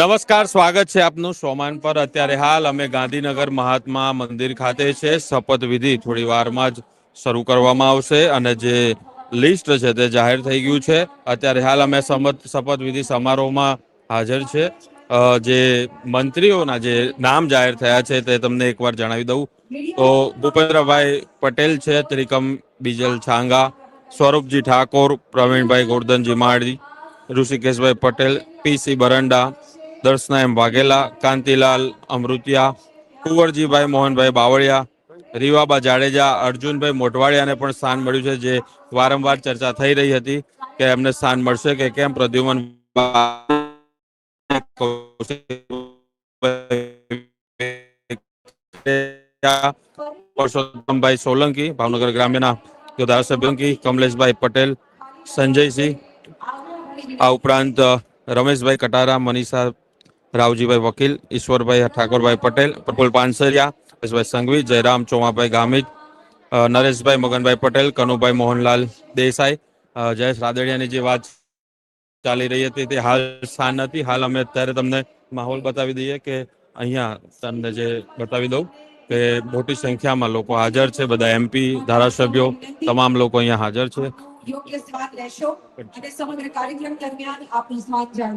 નમસ્કાર, સ્વાગત છે આપનું સોમાન પર. અત્યારે હાલ અમે ગાંધીનગર મહાત્મા મંદિર ખાતે છે. શપથવિધિ થોડી વારમાં જ શરૂ કરવામાં આવશે અને જે લિસ્ટ છે તે જાહેર થઈ ગયું છે. અત્યારે હાલ અમે શપથ શપથવિધિ સમારોહમાં હાજર છે. જે મંત્રીઓના જે નામ જાહેર થયા છે તે તમને એકવાર જણાવી દઉં. તો ભૂપેન્દ્રભાઈ પટેલ છે, ત્રિકમ બીજલ છાંગા. સ્વરૂપજી ઠાકોર પ્રવીણભાઈ ગોરધનજી માળી ઋષિકેશભાઈ પટેલ પીસી બરંડા દર્શના એમ વાઘેલા કાંતિલાલ અમૃતિયા કુંવરજીભાઈ મોહનભાઈ બાવળિયા રીવાબા જાડેજા અર્જુનભાઈ મોઢવાડિયાને પણ સ્થાન મળ્યું છે જે વારંવાર ચર્ચા થઈ રહી હતી કે એમને સ્થાન મળશે કે કેમ પ્રદ્યુમન પરસોત્તમભાઈ સોલંકી ભાવનગર ગ્રામ્યના તો ધારાસભ્ય કમલેશભાઈ પટેલ સંજયસિંહ આ ઉપરાંત અ, રમેશભાઈ કટારા મનીષા રાવજીભાઈ વકીલ ઈશ્વરભાઈ ઠાકોરભાઈ પટેલ પ્રફુલ પાનસરિયા પરેશભાઈ સંઘવી જયરામ ચોમાભાઈ ગામિત અ, નરેશભાઈ મગનભાઈ પટેલ કનુભાઈ મોહનલાલ દેસાઈ અ, જયેશ રાદડિયાની જે વાત ચાલી રહી હતી તે હાલ સ્થાન નથી. હાલ અમે અત્યારે તમને માહોલ બતાવી દઈએ કે અહીંયા તમને જે બતાવી દઉં. કે મોટી સંખ્યામાં લોકો હાજર છે બધા એમપી ધારાસભ્યો તમામ લોકો અહીંયા હાજર છે.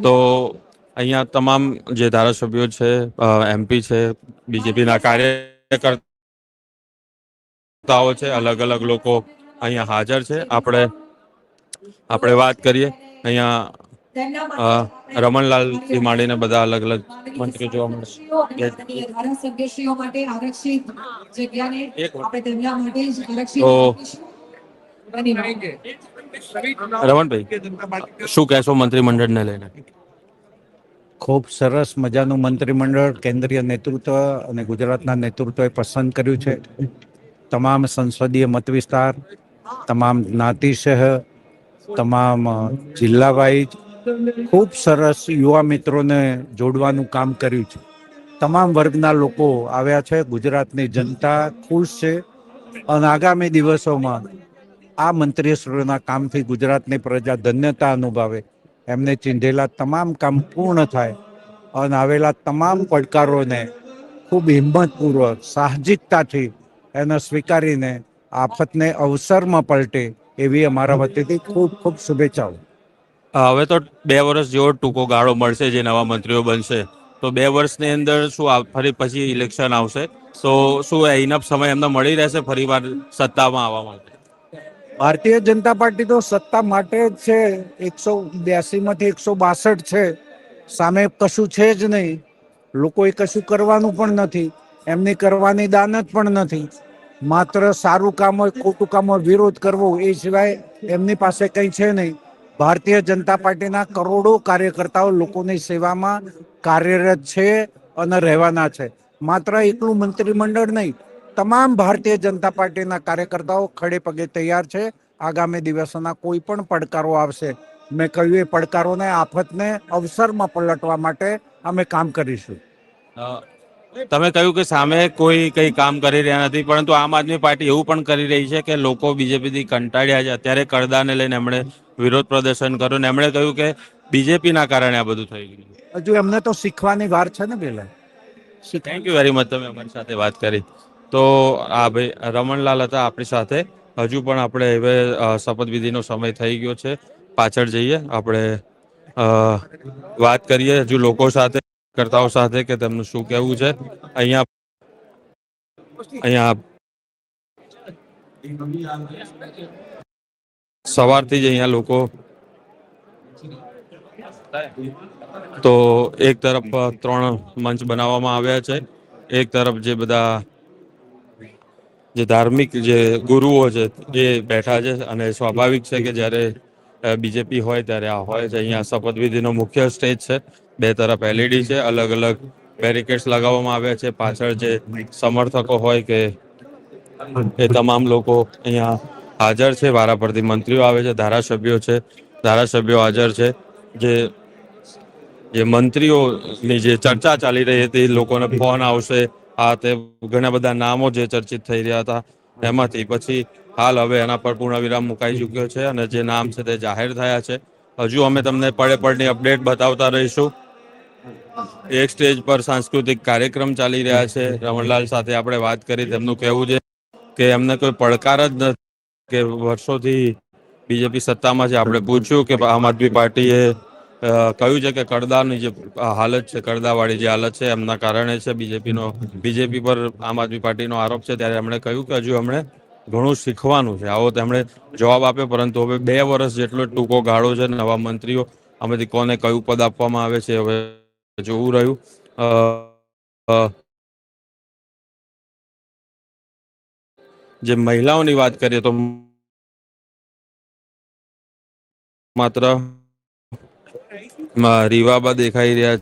તો અહીંયા તમામ જે ધારાસભ્યો છે એમપી છે બીજેપીના કાર્યકર્તાઓ છે અલગ અલગ લોકો અહીંયા હાજર છે. આપણે આપણે વાત કરીએ. અહીંયા રમણલાલથી માંડીને બધા અલગ અલગ મંત્રીઓ જોવા મળશે ધારાસભ્યશ્રીઓ માટે આરક્ષિત જગ્યાને આપણે તેમના માટે જ આરક્ષિત તો- આપીશું. ધન્યવાદ રમણભાઈ શું કહેશો મંત્રીમંડળને લઈને? ખૂબ સરસ મજાનું મંત્રીમંડળ કેન્દ્રીય નેતૃત્વ અને ગુજરાતના નેતૃત્વએ પસંદ કર્યું છે. તમામ સંસદીય મતવિસ્તાર તમામ જ્ઞાતિસહ તમામ જિલ્લા વાઇઝ ખૂબ સરસ યુવા મિત્રોને જોડવાનું કામ કર્યું છે. તમામ વર્ગના લોકો આવ્યા છે, ગુજરાતની જનતા ખુશ છે અને આગામી દિવસોમાં આ મંત્રીશ્રીઓના કામથી ગુજરાતની પ્રજા ધન્યતા અનુભવે. એમને ચીંધેલા તમામ કામ પૂર્ણ થાય અને આવેલા તમામ પડકારોને ખૂબ હિંમતપૂર્વક, સાહજિકતાથી એને સ્વીકારીને આફતને અવસરમાં પલટે એવી અમારા વતીથી ખૂબ ખૂબ શુભેચ્છાઓ. હવે તો બે વર્ષ જેવો ટૂંકો ગાળો મળશે જે નવા મંત્રીઓ બનશે. તો બે વર્ષની અંદર શું ફરી પછી ઇલેક્શન આવશે? તો શું ઇનફ સમય એમને મળી રહેશે ફરી વાર સત્તામાં આવવા માટે? ભારતીય જનતા પાર્ટી તો સત્તા માટે જ છે. એકસો બ્યાસી માંથી એકસો બાસઠ છે. સામે કશું છે જ નહીં. લોકોએ કશું કરવાનું પણ નથી. એમની કરવાની દાનત પણ નથી. માત્ર સારું કામ હોય, ખોટું કામ હોય, વિરોધ કરવો એ સિવાય એમની પાસે કંઈ છે નહીં. ભારતીય જનતા પાર્ટીના કરોડો કાર્યકર્તાઓ લોકોની સેવામાં કાર્યરત છે અને રહેવાના છે. માત્ર એકલું મંત્રીમંડળ નહીં, તમામ ભારતીય જનતા પાર્ટીના કાર્યકર્તાઓ ખડે પગે તૈયાર છે. આગામી દિવસોના કોઈ પણ પડકારો આવશે. મેં કહ્યું, એ પડકારોને, આફતને અવસરમાં પલટવા માટે અમે કામ કરીશું. તમે કહ્યું કે સામે કોઈ કઈ કામ કરી રહ્યા નથી, પરંતુ આમ આદમી પાર્ટી એવું પણ કરી રહી છે કે લોકો બીજેપીથી કંટાળ્યા છે. અત્યારે કડદાને લઈને એમણે વિરોધ પ્રદર્શન કર્યું ને એમણે કહ્યું કે બીજેપીના કારણે આ બધું થઈ ગયું. હજુ એમને તો શીખવાની વાર છે ને પેલા. થેન્ક યુ વેરી મચ તમે અમારી સાથે વાત કરી. તો આ ભાઈ રમણલાલ હતા આપણી સાથે. હજુ પણ આપણે હવે શપથવિધિનો સમય થઈ ગયો છે. પાછળ જઈએ આપણે વાત કરીએ. હજુ લોકો સાથે કરતાઓ સાથે કે તેમનું શું કહેવું છે. અહીંયા અહીંયા સવારથી જ અહીંયા લોકો તો એક તરફ ત્રણ મંચ બનાવવામાં આવ્યા છે. એક તરફ જે બધા જે ધાર્મિક જે ગુરુઓ છે એ બેઠા છે અને સ્વાભાવિક છે કે જ્યારે બીજેપી હોય ત્યારે આ હોય છે. અહીંયા શપથવિધિનો મુખ્ય સ્ટેજ છે. બે તરફ એલઈડી છે. અલગ અલગ બેરિકેડ્સ લગાવવામાં આવ્યા છે. પાછળ જે સમર્થકો હોય કે એ તમામ લોકો અહીંયા હાજર છે, વારાફરતી મંત્રીઓ આવે છે, ધારાસભ્યો છે, ધારાસભ્યો હાજર છે, જે જે મંત્રીઓની જે ચર્ચા ચાલી રહી હતી, લોકોને ફોન આવશે, આ તે ઘણા બધા નામો જે ચર્ચિત થઈ રહ્યા હતા, એમાંથી પછી હાલ હવે એના પર પૂર્ણ વિરામ મુકાઈ ચૂક્યો છે અને જે નામ છે તે જાહેર થયા છે. હજુ અમે તમને પડે પડની અપડેટ બતાવતા રહીશું. એક સ્ટેજ પર સાંસ્કૃતિક કાર્યક્રમ ચાલી રહ્યા છે. રમણલાલ સાથે આપણે વાત કરી, તેમનું કહેવું છે કે એમને કોઈ પડકાર જ નથી. કે વર્ષોથી બીજેપી સત્તામાં છે. આપણે પૂછ્યું કે આમ આદમી પાર્ટીએ કહ્યું છે કે કડદાની જે હાલત છે કડદાવાળી જે હાલત છે, એમના કારણે છે બીજેપીનો, બીજેપી પર આમ આદમી પાર્ટીનો આરોપ છે. ત્યારે એમણે કહ્યું કે હજુ એમણે ઘણું શીખવાનું છે. આવો તેમણે જવાબ આપ્યો, પરંતુ હવે બે વર્ષ જેટલો ટૂંકો ગાળો છે નવા મંત્રીઓ, આમાંથી કોને કયું પદ આપવામાં આવે છે, હવે જોવું રહ્યું. જે મહિલાઓની વાત કરીએ તો માત્ર રીવાબા દેખાઈ રહ્યા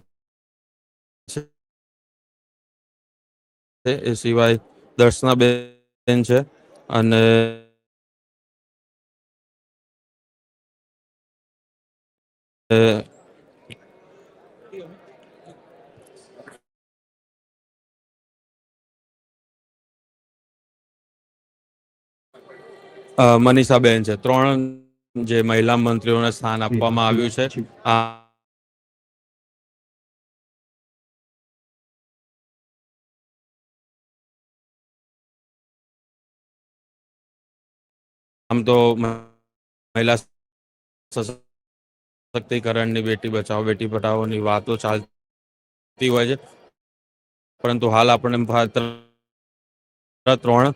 છે. એ સિવાય દર્શનાબેન છે અને મનીષાબેન છે. ત્રણ જે મહિલા મંત્રીઓને સ્થાન આપવામાં આવ્યું છે. આ આમ તો મહિલા સશક્તિકરણની બેટી બચાવો બેટી પઢાઓની વાતો ચાલતી હોય છે. પરંતુ હાલ આપણે માત્ર ત્રણ